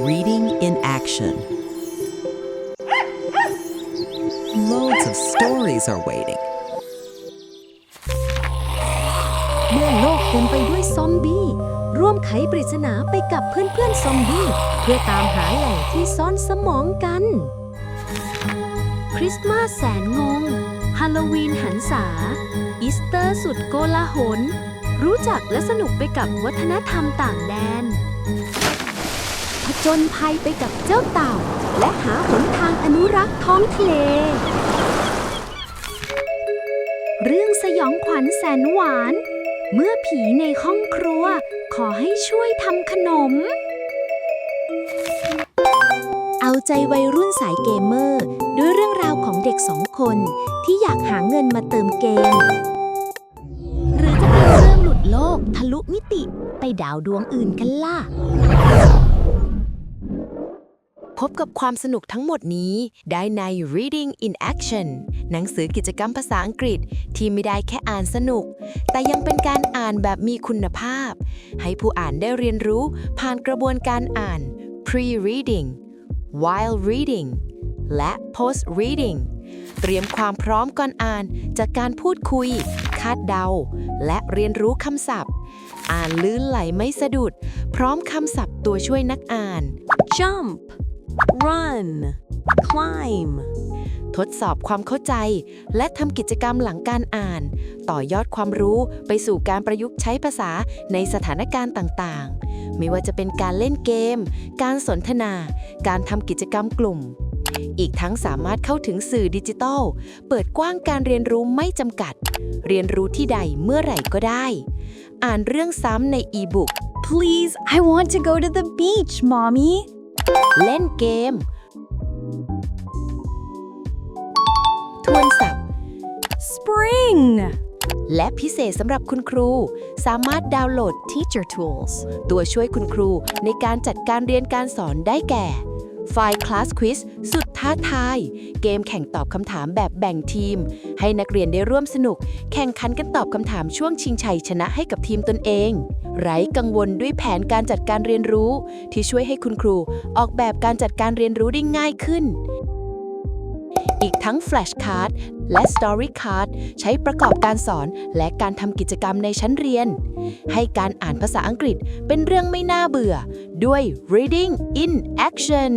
Reading in action. Loads of stories are waiting. เมื่อโลกเต็มไปด้วยซอมบี้ ร่วมไขปริศนาไปกับเพื่อนๆซอมบี้ เพื่อตามหาแหล่งที่ซ่อนสมองกัน คริสต์มาสแสนงง ฮาโลวีนหันษา อีสเตอร์สุดโกลาหล รู้จักและสนุกไปกับวัฒนธรรมต่างแดน ผจญภัยไปกับเจ้าเต่า และหาหนทางอนุรักษ์ท้องทะเล เรื่องสยองขวัญแสนหวาน เมื่อผีในห้องครัว ขอให้ช่วยทำขนม เอาใจวัยรุ่นสายเกมเมอร์ ด้วยเรื่องราวของเด็กสองคน ที่อยากหาเงินมาเติมเกม ลุมิติไปดาวดวงอื่นกันล่ะ พบกับความสนุกทั้งหมดนี้ได้ใน Reading in Action หนังสือกิจกรรมภาษาอังกฤษที่ไม่ได้แค่อ่านสนุก แต่ยังเป็นการอ่านแบบมีคุณภาพ ให้ผู้อ่านได้เรียนรู้ผ่านกระบวนการอ่าน pre-reading while reading และ post-reading เตรียมความพร้อมก่อนอ่านจากการพูดคุย คาดเดา และเรียนรู้คำศัพท์ อ่านลื่นไหลไม่สะดุด พร้อมคำศัพท์ตัวช่วยนักอ่าน jump run climb ทดสอบความเข้าใจ และทำกิจกรรมหลังการอ่าน ต่อยอดความรู้ไปสู่การประยุกต์ใช้ภาษาในสถานการณ์ต่างๆ ไม่ว่าจะเป็นการเล่นเกม การสนทนา การทำกิจกรรมกลุ่ม อีกทั้งสามารถเข้าถึงสื่อดิจิทัล เปิดกว้างการเรียนรู้ไม่จำกัด เรียนรู้ที่ใดเมื่อไหร่ก็ได้ อ่านเรื่องซ้ำในอีบุ๊ก Please, I want to go to the beach, Mommy. เล่นเกม ทวนศัพท์ Spring. และพิเศษสำหรับคุณครู สามารถดาวน์โหลด Teacher tools. ตัวช่วยคุณครูในการจัดการเรียนการสอนได้แก่ ไฟล์ Class Quiz สุด ท้าทาย เกมแข่งตอบคำถามแบบแบ่งทีม ให้นักเรียนได้ร่วมสนุก แข่งขันกันตอบคำถามช่วงชิงชัยชนะให้กับทีมตนเอง ไร้กังวลด้วยแผนการจัดการเรียนรู้ ที่ช่วยให้คุณครูออกแบบการจัดการเรียนรู้ได้ง่ายขึ้น อีกทั้ง Flash Card และ Story Card ใช้ประกอบการสอนและการทำกิจกรรมในชั้นเรียน ให้การอ่านภาษาอังกฤษเป็นเรื่องไม่น่าเบื่อ ด้วย Reading in Action